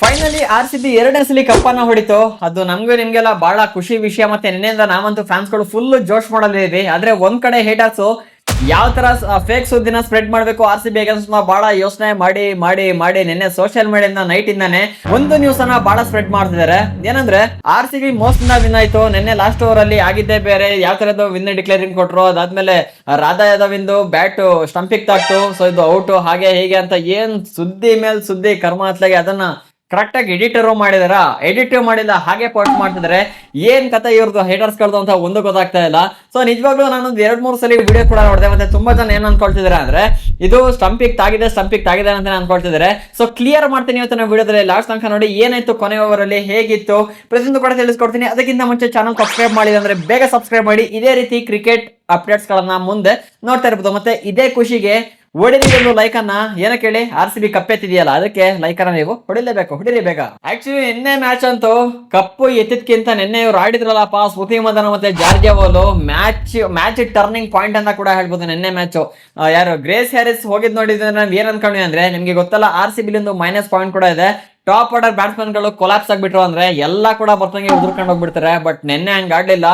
Finally R C B ಎರಡನೇ ಸಲ ಕಪ್ಪನ್ನ ಹೊಡಿತು. ಅದು ನಮಗೂ ನಿಮ್ಗೆಲ್ಲ ಬಹಳ ಖುಷಿ ವಿಷಯ ಮತ್ತೆ ನಿನ್ನೆಯಿಂದ ನಾವಂತೂ ಫ್ಯಾನ್ಸ್ಗಳು ಫುಲ್ ಜೋಶ್ ಮಾಡಲಿದ್ದೀವಿ ಆದ್ರೆ ಒಂದ್ ಕಡೆ ಹೇಟರ್ಸ್ ಯಾವ ತರ ಫೇಕ್ ಸುದ್ದಿನ ಸ್ಪ್ರೆಡ್ ಮಾಡಬೇಕು ಆರ್ ಸಿ ಬಿ ಬಹಳ ಯೋಚನೆ ಮಾಡಿ ಮಾಡಿ ಮಾಡಿ ನಿನ್ನೆ ಸೋಷಿಯಲ್ ಮೀಡಿಯಾದ ನೈಟ್ ಇಂದಾನೆ ಒಂದು ನ್ಯೂಸ್ ಅನ್ನ ಬಹಳ ಸ್ಪ್ರೆಡ್ ಮಾಡ್ತಿದ್ದಾರೆ ಏನಂದ್ರೆ R C B most win ಆಯ್ತು. ನಿನ್ನೆ ಲಾಸ್ಟ್ ಓವರ್ ಅಲ್ಲಿ ಆಗಿದ್ದೇ ಬೇರೆ. ಯಾವ ತರದ್ದು ವಿನ್ ಡಿಕ್ಲೇರಿಂಗ್ ಕೊಟ್ರು? ಅದಾದ್ಮೇಲೆ ರಾಧಾ ಯಾದವ್ ಇಂದು ಬ್ಯಾಟ್ ಸ್ಟಂಪಿಕ್ ತಾಕ್ತು ಸೊ ಇದು ಔಟ್ ಹಾಗೆ, ಹೀಗೆ ಅಂತ ಏನ್ ಸುದ್ದಿ ಮೇಲೆ ಸುದ್ದಿ ಕರ್ಮ ಹತ್ಲಾಗೆ ಅದನ್ನ ಕರೆಕ್ಟ್ ಆಗಿ ಎಡಿಟರ್ ಮಾಡಿದಾರ? ಎಡಿಟ್ ಮಾಡಿಲ್ಲ, ಹಾಗೆ ಪೋಸ್ಟ್ ಮಾಡ್ತಿದ್ದಾರೆ ಏನ್ ಕತೆ ಇವ್ರದ್ದು ಹೇಟರ್ಸ್ ಕಳ್ದು ಅಂತ ಒಂದು ಗೊತ್ತಾಗ್ತಾ ಇಲ್ಲ. ಸೊ ನಿಜವಾಗ್ಲೂ ನಾನು ಎರಡ್ ಮೂರು ಸಲ ವಿಡಿಯೋ ಕೂಡ ನೋಡಿದೆ. ಮತ್ತೆ ತುಂಬಾ ಜನ ಏನ್ ಅನ್ಕೊಳ್ತಿದ್ದಾರೆ ಅಂದ್ರೆ, ಇದು ಸ್ಟಂಪಿಗೆ ತಾಗಿದೆ ಸ್ಟಂಪಿಗೆ ತಾಗಿದೆ ಅಂತ ಅನ್ಕೊಳ್ತಿದ್ದಾರೆ ಸೊ ಕ್ಲಿಯರ್ ಮಾಡ್ತೀನಿ ಇವತ್ತು ನಾವು ವಿಡಿಯೋದಲ್ಲಿ. ಲಾಸ್ಟ್ ತನಕ ನೋಡಿ, ಏನಾಯ್ತು ಕೊನೆ ಓವರಲ್ಲಿ ಹೇಗಿತ್ತು? ಪ್ರತಿಯೊಂದು ಕೂಡ ತಿಳಿಸ್ಕೊಡ್ತೀನಿ. ಅದಕ್ಕಿಂತ ಮುಂಚೆ ಚಾನಲ್ ಸಬ್ಸ್ಕ್ರೈಬ್ ಮಾಡಿ ಅಂದ್ರೆ ಬೇಗ ಸಬ್ಸ್ಕ್ರೈಬ್ ಮಾಡಿ. ಇದೇ ರೀತಿ ಕ್ರಿಕೆಟ್ ಅಪ್ಡೇಟ್ಸ್ ಗಳನ್ನ ಮುಂದೆ ನೋಡ್ತಾ ಇರ್ಬೋದು. ಮತ್ತೆ ಇದೇ ಖುಷಿಗೆ ಹೊಡಿರಿ ಒಂದು ಲೈಕ್ ಅನ್ನ ಏನಕ್ಕೆ ಹೇಳಿ ಆರ್ ಸಿ ಬಿ ಕಪ್ಪೆತ್ತಿದೆಯಲ್ಲ ಅದಕ್ಕೆ ಲೈಕ್ ಅನ್ನ ನೀವು ಹೊಡಿಲೇಬೇಕು, ಹೊಡಿರಿ ಬೇಗ. ಆಕ್ಚುಲಿ ನಿನ್ನೆ ಮ್ಯಾಚ್ ಅಂತೂ ಕಪ್ಪು ಎತ್ತಿದ್ಕಿಂತ ನಿನ್ನೆ ಇವ್ರು ಆಡಿದ್ರಲ್ಲಪ್ಪ ಸ್ಮೃತಿ ಮದನ ಮತ್ತೆ Georgia Voll match match turning point ಅಂತ ಕೂಡ ಹೇಳ್ಬೋದು ನಿನ್ನೆ ಮ್ಯಾಚ್ ಯಾರು ಗ್ರೇಸ್ ಹ್ಯಾರಿಸ್ ಹೋಗಿದ್ ನೋಡಿದ್ರೆ ನಾವು ಏನ್ ಅನ್ಕೊಂಡ್ವಿ ಅಂದ್ರೆ, ನಿಮ್ಗೆ ಗೊತ್ತಲ್ಲ ಆರ್ ಸಿ ಒಂದು ಮೈನಸ್ ಪಾಯಿಂಟ್ ಕೂಡ ಇದೆ. ಟಾಪ್ ಆರ್ಡರ್ ಬ್ಯಾಟ್ಸ್ಮನ್ಗಳು ಕೊಲಾಪ್ಸ್ ಆಗ್ಬಿಟ್ರು ಅಂದ್ರೆ, ಎಲ್ಲಾ ಕೂಡ ಬರ್ತಂಗೆ ಉದುರ್ಕೊಂಡು ಹೋಗ್ಬಿಡ್ತಾರೆ. ಬಟ್ ನಿನ್ನೆ ಹಂಗ ಆಡ್ಲಿಲ್ಲ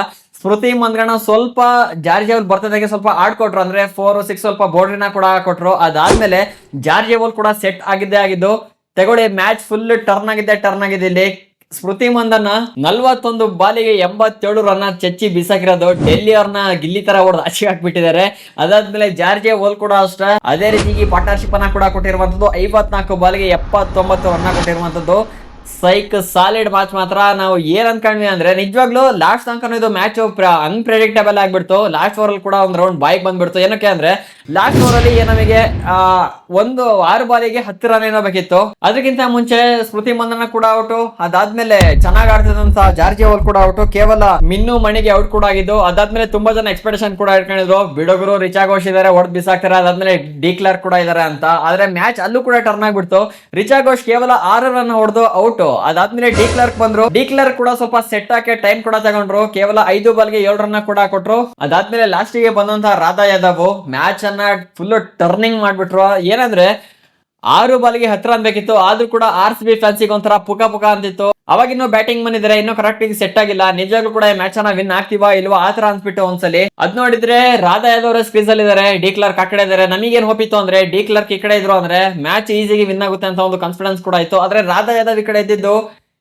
ಸ್ಮೃತಿ ಮಂದ್ರಣ ಸ್ವಲ್ಪ ಜಾರ್ಜಿಯವಲ್ ಬರ್ತದಾಗೆ ಸ್ವಲ್ಪ ಆಡ್ಕೊಟ್ರು. ಅಂದ್ರೆ ಫೋರ್ ಸಿಕ್ಸ್ ಸ್ವಲ್ಪ ಬೌಂಡ್ರಿನ ಕೂಡ ಕೊಟ್ರು. ಅದಾದ್ಮೇಲೆ ಜಾರ್ಜಿಯವಲ್ ಕೂಡ ಸೆಟ್ ಆಗಿದ್ದೇ ಆಗಿದ್ದು. ತಗೊಳ್ಳಿ ಮ್ಯಾಚ್ ಫುಲ್ ಟರ್ನ್ ಆಗಿದೆ ಟರ್ನ್ ಆಗಿದೆ ಇಲ್ಲಿ. ಸ್ಮೃತಿ ಮಂದನ ನಲ್ವತ್ತೊಂದು ಬಾಲಿಗೆ ಎಂಬತ್ತೇಳು ರನ್ ಚಚ್ಚಿ ಬಿಸಾಕಿರೋದು. ಡೆಲ್ಲಿ ಅವ್ರನ್ನ ಗಿಲ್ಲಿ ತರ ಹೊಡೆದು ಆಚೆ ಹಾಕ್ಬಿಟ್ಟಿದ್ದಾರೆ. ಅದಾದ್ಮೇಲೆ ಜಾರ್ಜೆ ಹೋಲ್ ಕೂಡ ಅಷ್ಟೇ. ಅದೇ ರೀತಿ ಪಾರ್ಟ್ನರ್ಶಿಪ್ ಅನ್ನ ಕೂಡ ಕೊಟ್ಟಿರುವಂತದ್ದು ಐವತ್ನಾಲ್ಕು ಬಾಲಿಗೆ ಎಪ್ಪತ್ತೊಂಬತ್ತು ರನ್ ಕೊಟ್ಟಿರುವಂತದ್ದು ಸೈಕ್ ಸಾಲಿಡ್ ಮ್ಯಾಚ್ ಮಾತ್ರ. ನಾವು ಏನ್ ಅನ್ಕೊಂಡ್ವಿ ಅಂದ್ರೆ, ನಿಜವಾಗ್ಲೂ ಲಾಸ್ಟ್ ತನಕ ಇದು ಮ್ಯಾಚ್ ಅನ್ಪ್ರೆಡಿಕ್ಟಬಲ್ ಆಗ್ಬಿಡ್ತು. ಲಾಸ್ಟ್ ಓವರ್ ಅಲ್ಲಿ ಕೂಡ ಒಂದು ರೌಂಡ್ ಬಾಯ್ಗೆ ಬಂದ್ಬಿಡ್ತು. ಏನಕ್ಕೆ ಅಂದ್ರೆ ಲಾಸ್ಟ್ ಓವರ್ ಅಲ್ಲಿ ನಮಗೆ ಒಂದು ಆರು ಬಾಲಿಗೆ ಹತ್ತು ರನ್ ಏನೋ ಬೇಕಿತ್ತು. ಅದಕ್ಕಿಂತ ಮುಂಚೆ ಸ್ಮೃತಿ ಮಂದನ ಕೂಡ ಔಟು. ಅದಾದ್ಮೇಲೆ ಚೆನ್ನಾಗಿ ಆಡ್ತಿದಂತ ಜಾರ್ಜಿ ಓವರ್ ಕೂಡ ಔಟು. ಕೇವಲ ಮಿನ್ನು ಮಣಿಗೆ ಔಟ್ ಕೂಡ ಆಗಿದ್ದು, ಅದಾದ್ಮೇಲೆ ತುಂಬಾ ಜನ ಎಕ್ಸ್ಪೆಕ್ಟೇಷನ್ ಕೂಡ ಇಟ್ಕೊಂಡಿದ್ರು. ಬಿಡುಗರು ರಿಚಾ ಘೋಷ್ ಇದಾರೆ ಹೊಡೆದ್ ಬಿಸಾಕ್ತಾರೆ. ಅದಾದ್ಮೇಲೆ ಡಿ ಕ್ಲಾರ್ಕ್ ಕೂಡ ಇದಾರೆ ಅಂತ. ಆದ್ರೆ ಮ್ಯಾಚ್ ಅಲ್ಲೂ ಕೂಡ ಟರ್ನ್ ಆಗ್ಬಿಡ್ತು. ರಿಚಾ ಘೋಷ್ ಕೇವಲ ಆರು ರನ್ ಹೊಡೆದು ಔಟ್ ಅದಾದ್ಮೇಲೆ ಡಿ ಕ್ಲರ್ಕ್ ಬಂದ್ರು. ಡಿ ಕ್ಲರ್ಕ್ ಕೂಡ ಸ್ವಲ್ಪ ಸೆಟ್ ಹಾಕಿ ಟೈಮ್ ಕೂಡ ತಗೊಂಡ್ರು. ಕೇವಲ ಐದು ಬಾಲ್ಗೆ ಏಳು ರನ್ ಕೂಡ ಕೊಟ್ರು. ಅದಾದ್ಮೇಲೆ ಲಾಸ್ಟ್ಗೆ ಬಂದಂತಹ ರಾಧಾ ಯಾದವ್ ಮ್ಯಾಚ್ ಅನ್ನ ಫುಲ್ ಟರ್ನಿಂಗ್ ಮಾಡ್ಬಿಟ್ರು. ಏನಂದ್ರೆ, ಆರು ಬಾಲ್ಗೆ ಹತ್ರ ರನ್ ಬೇಕಿತ್ತು. ಆದ್ರೂ ಕೂಡ ಆರ್ ಸಿ ಬಿ ಫ್ಯಾನ್ಸಿಗೆ ಒಂಥರ ಪುಕ ಪುಕ ಅಂತಿತ್ತು. ಅವಾಗ ಇನ್ನೂ ಬ್ಯಾಟಿಂಗ್ ಬಂದಿದ್ರೆ ಇನ್ನೂ ಕರೆಕ್ಟ್ ಆಗಿ ಸೆಟ್ ಆಗಿಲ್ಲ. ನಿಜವಾಗ್ಲೂ ಕೂಡ ಈ ಮ್ಯಾಚ್ ಅನ್ನ ವಿನ್ ಆಗ್ತೀವಾ ಇಲ್ವಾ ಆತರ ಅನ್ಸ್ಬಿಟ್ಟು ಒಂದ್ಸಲಿ. ಅದ್ ನೋಡಿದ್ರೆ ರಾಧಾ ಯಾದವ್ ಸ್ಕ್ರೀಸ್ ಅಲ್ಲಿ ಇದಾರೆ. ಡಿ ಕ್ಲರ್ಕ್ ಆ ಕಡೆ ಇದಾರೆ. ನಮಗೇನ್ ಹೋಪಿತ್ತು ಅಂದ್ರೆ ಡಿ ಕ್ಲರ್ಕ್ ಈ ಕಡೆ ಇದ್ರು ಅಂದ್ರೆ ಮ್ಯಾಚ್ ಈಸಿಗೆ ವಿನ್ ಆಗುತ್ತೆ ಅಂತ ಒಂದು ಕಾನ್ಫಿಡೆನ್ಸ್ ಕೂಡ ಇತ್ತು. ಆದ್ರೆ ರಾಧಾ ಯಾದವ್ ಈ ಕಡೆ ಇದ್ದಿದ್ದು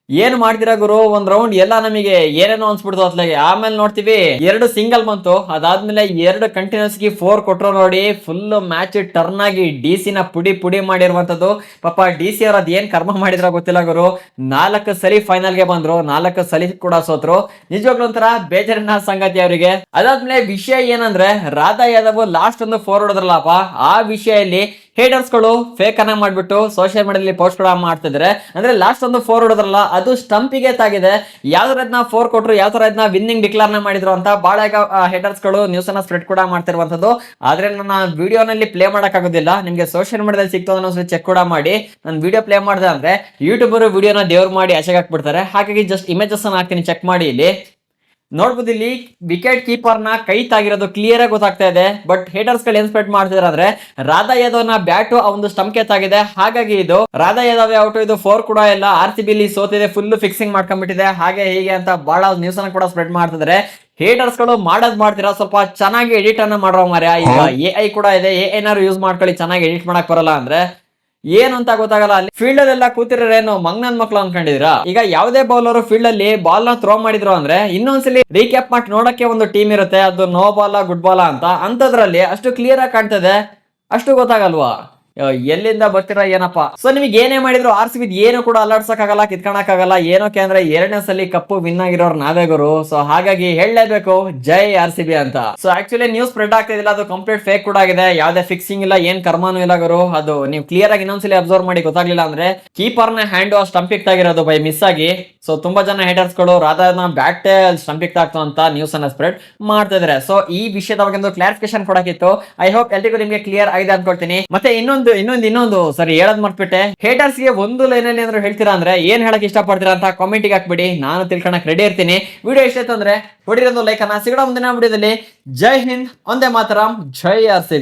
ಏನ್ ಮಾಡ್ತೀರಾ ಗುರು? ಒಂದ್ ರೌಂಡ್ ಎಲ್ಲ ನಮಗೆ ಏನೇನೋ ಅನ್ಸ್ಬಿಡ್ತು ಅತ್ಲಾಗೆ ಆಮೇಲೆ ನೋಡ್ತೀವಿ, ಎರಡು ಸಿಂಗಲ್ ಬಂತು. ಅದಾದ್ಮೇಲೆ ಎರಡು ಕಂಟಿನ್ಯೂಸ್ಗೆ ಫೋರ್ ಕೊಟ್ರು ನೋಡಿ ಫುಲ್ ಮ್ಯಾಚ್ ಟರ್ನ್ ಆಗಿ ಡಿ ನ ಪುಡಿ ಪುಡಿ ಮಾಡಿರುವಂತದ್ದು ಪಾಪ ಡಿ ಸಿ ಅವ್ರ ಅದೇನ್ ಕರ್ಮ ಮಾಡಿದ್ರ ಗೊತ್ತಿಲ್ಲ ಗುರು. ನಾಲ್ಕು ಸಲಿ ಫೈನಲ್ಗೆ ಬಂದ್ರು. ನಾಲ್ಕು ಸಲಿ ಕೂಡ ಸೋತ್ರು. ನಿಜವಾಗ್ಲೂ ಒಂಥರ ಬೇಜಾರಿನ ಸಂಗತಿ ಅವರಿಗೆ. ಅದಾದ್ಮೇಲೆ ವಿಷಯ ಏನಂದ್ರೆ, ರಾಧಾ ಯಾದವ್ ಲಾಸ್ಟ್ ಒಂದು ಫೋರ್ ಹೊಡೆದ್ರಲ್ಲಪ್ಪ. ಆ ವಿಷಯಲ್ಲಿ ಹೇಟರ್ಸ್ಗಳು ಫೇಕ್ ಅನ್ನ ಮಾಡಿಬಿಟ್ಟು ಸೋಷಿಯಲ್ ಮೀಡಿಯಾದಲ್ಲಿ ಪೋಸ್ಟ್ ಕೂಡ ಮಾಡ್ತಿದ್ರೆ. ಅಂದ್ರೆ ಲಾಸ್ಟ್ ಒಂದು ಫೋರ್ ಹೊಡೋದ್ರಲ್ಲ, ಅದು ಸ್ಟಂಪಿಗೆ ತಾಗಿದೆ. ಯಾವ ತರ ಇದನ್ನ ಫೋರ್ ಕೊಟ್ರು, ಯಾವ ತರ ಇದನ್ನ ವಿನ್ನಿಂಗ್ ಡಿಕ್ಲೇರ್ನ ಮಾಡಿದ್ರು ಅಂತ ಬಹಳ ಹೇಟರ್ಸ್ಗಳು ನ್ಯೂಸ್ ಅನ್ನ ಸ್ಪ್ರೆಡ್ ಕೂಡ ಮಾಡ್ತಿರುವಂತದ್ದು ಆದ್ರೆ ನನ್ನ ವಿಡಿಯೋನಲ್ಲಿ ಪ್ಲೇ ಮಾಡೋಕ್ಕಾಗೋದಿಲ್ಲ ನಿಮ್ಗೆ ಸೋಷಿಯಲ್ ಮೀಡಿಯಾದಲ್ಲಿ ಸಿಕ್ತು ಅನ್ನೋ ಚೆಕ್ ಕೂಡ ಮಾಡಿ. ನಾನು ವಿಡಿಯೋ ಪ್ಲೇ ಮಾಡಿದೆ ಅಂದ್ರೆ ಯೂಟ್ಯೂಬರ್ ವಿಡಿಯೋನ ದೇವ್ರು ಮಾಡಿ ಆಚೆಗೆ ಹಾಕ್ಬಿಡ್ತಾರೆ. ಹಾಗಾಗಿ ಜಸ್ಟ್ ಇಮೇಜಸ್ ಅನ್ನ ಹಾಕ್ತೀನಿ ಚೆಕ್ ಮಾಡಿ ಇಲ್ಲಿ. ನೋಡ್ಬೋದು ಇಲ್ಲಿ ವಿಕೆಟ್ ಕೀಪರ್ನ ಕೈ ತಾಗಿರೋದು ಕ್ಲಿಯರ್ ಆಗಿ ಗೊತ್ತಾಗ್ತಾ ಇದೆ. ಬಟ್ ಹೇಟರ್ಸ್ಗಳು ಏನ್ ಸ್ಪೆಟ್ ಮಾಡ್ತಿದಾರೆ ಅಂದ್ರೆ ರಾಧಾ ಯಾದವ್ನ ಬ್ಯಾಟು ಒಂದು ಸ್ಟಂಪ್ ತಾಗಿದೆ. ಹಾಗಾಗಿ ಇದು ರಾಧಾ ಯಾದವ್ ಔಟ್ ಇದು ಫೋರ್ ಕೂಡ ಇಲ್ಲ. ಆರ್ ಸಿ ಬಿಲಿ ಸೋತಿದೆ ಫುಲ್ ಫಿಕ್ಸಿಂಗ್ ಮಾಡ್ಕೊಂಡ್ಬಿಟ್ಟಿದೆ. ಹಾಗೆ ಹೀಗೆ ಅಂತ ಬಹಳ ನ್ಯೂಸ್ ಅನ್ನ ಕೂಡ ಸ್ಪ್ರೆಡ್ ಮಾಡ್ತಿದ್ದಾರೆ ಹೇಟರ್ಸ್ಗಳು ಮಾಡೋದ್ ಮಾಡ್ತೀರಾ? ಸ್ವಲ್ಪ ಚೆನ್ನಾಗಿ ಎಡಿಟ್ ಅನ್ನ ಮಾಡೋ ಮಾರ್ಯ ಈಗ ಎ ಐ ಕೂಡ ಇದೆ. ಎ ಏನಾದ್ರು ಯೂಸ್ ಮಾಡ್ಕೊಳ್ಳಿ ಚೆನ್ನಾಗಿ ಎಡಿಟ್ ಮಾಡಕ್ ಬರಲ್ಲ ಅಂದ್ರೆ. ಏನು ಅಂತ ಗೊತ್ತಾಗಲ್ಲ ಅಲ್ಲಿ. ಫೀಲ್ಡ್ ಎಲ್ಲ ಕೂತಿರೇನು ಮಂಗ್ನನ್ ಮಕ್ಳು ಅನ್ಕೊಂಡಿದೀರಾ ಈಗ ಯಾವುದೇ ಬೌಲರ್ ಫೀಲ್ಡ್ ಅಲ್ಲಿ ಬಾಲ್ನ ಥ್ರೋ ಮಾಡಿದ್ರು ಅಂದ್ರೆ ಇನ್ನೊಂದ್ಸಲಿ ರೀಕ್ಯಾಪ್ ಮಾಡಿ ನೋಡಕ್ಕೆ ಒಂದು ಟೀಮ್ ಇರುತ್ತೆ. ಅದು ನೋ ಬಾಲ ಗುಡ್ ಬಾಲ ಅಂತ. ಅಂತದ್ರಲ್ಲಿ ಅಷ್ಟು ಕ್ಲಿಯರ್ ಆಗಿ ಕಾಣ್ತದೆ. ಅಷ್ಟು ಗೊತ್ತಾಗಲ್ವಾ? ಎಲ್ಲಿಂದ ಬರ್ತೀರಾ ಏನಪ್ಪ? ಸೊ ನಿಮಗೆ ಏನೇ ಮಾಡಿದ್ರು ಆರ್ ಸಿ ಏನು ಕೂಡ ಅಲ್ಲಾಡ್ಸಕ್ ಆಗಲ್ಲ ಕಿತ್ಕೊಳಕ್ ಆಗಲ್ಲ ಏನೋಕೆ ಅಂದ್ರೆ ಎರಡನೇ ಸಲ ಕಪ್ಪು ವಿನ್ ಆಗಿರೋರು ನಾವೇ ಗುರು. ಸೊ ಹಾಗಾಗಿ ಹೇಳಲೇಬೇಕು, ಜೈ ಆರ್ ಸಿ ಬಿ ಅಂತ. ಸೊ ಆಕ್ಚುಲಿ ನ್ಯೂಸ್ ಸ್ಪ್ರೆಡ್ ಆಗ್ತಿದಿಲ್ಲ ಅದು ಕಂಪ್ಲೀಟ್ ಫೇಕ್ ಕೂಡ ಆಗಿದೆ. ಯಾವ್ದೇ ಫಿಕ್ಸಿಂಗ್ ಇಲ್ಲ, ಏನ್ ಕರ್ಮಾನು ಇಲ್ಲ ಗುರು. ಅದು ನೀವು ಕ್ಲಿಯರ್ ಆಗಿ ಇನ್ನೊಂದ್ಸಲಿ ಅಬ್ಸರ್ವ್ ಮಾಡಿ ಗೊತ್ತಾಗ್ಲಿಲ್ಲ ಅಂದ್ರೆ ಕೀಪರ್ನ ಹ್ಯಾಂಡ್ ಸ್ಟಂಪಿಕ್ ಆಗಿರೋದು ಬೈ ಮಿಸ್ ಆಗಿ. ಸೊ ತುಂಬಾ ಜನ ಹೇಟರ್ಸ್ಗಳು, ರಾಧಾನ ಬ್ಯಾಟ್ ಸ್ಟಂಪಿಕ್ ಆಗ್ತು ಅಂತ ನ್ಯೂಸ್ ಅನ್ನ ಸ್ಪ್ರೆಡ್ ಮಾಡ್ತಾ ಇದಾರೆ. ಸೊ ಈ ವಿಷಯದ ಬಗ್ಗೆ ಒಂದು ಕ್ಲಾರಿಫಿಕೇಶನ್ ಕೊಡಕ್ಕಿತ್ತು ಐ ಹೋಪ್ ಎಲ್ರಿಗೂ ನಿಮ್ಗೆ ಕ್ಲಿಯರ್ ಆಗಿದೆ ಅನ್ಕೊಳ್ತೀನಿ. ಮತ್ತೆ ಇನ್ನೊಂದು ಇನ್ನೊಂದು ಇನ್ನೊಂದು ಸರಿ, ಹೇಳದ್ ಮರ್ತ್ಬಿಟ್ಟೆ. ಹೇಟರ್ಸ್ಗೆ ಒಂದು ಲೈನ್ ಅಲ್ಲಿ ಏನಾದ್ರು ಹೇಳ್ತೀರಾ ಅಂದ್ರೆ ಏನ್ ಹೇಳಕ್ ಇಷ್ಟಪಡ್ತೀರಾ ಅಂತ ಕಾಮೆಂಟ್ಗೆ ಹಾಕ್ಬಿಡಿ. ನಾನು ತಿಳ್ಕೊಳಕ್ ರೆಡಿ ಇರ್ತೀನಿ. ವಿಡಿಯೋ ಇಷ್ಟ ಅಂದ್ರೆ ಹೊಡಿರೋದು ಲೈಕ್ ಅನ್ನ ಸಿಗೋಣ ಮುಂದಿನ ವಿಡಿಯೋದಲ್ಲಿ ಜೈ ಹಿಂದ್, ಒಂದೇ ಮಾತರಂ. ಜೈ ಆರ್ ಸಿ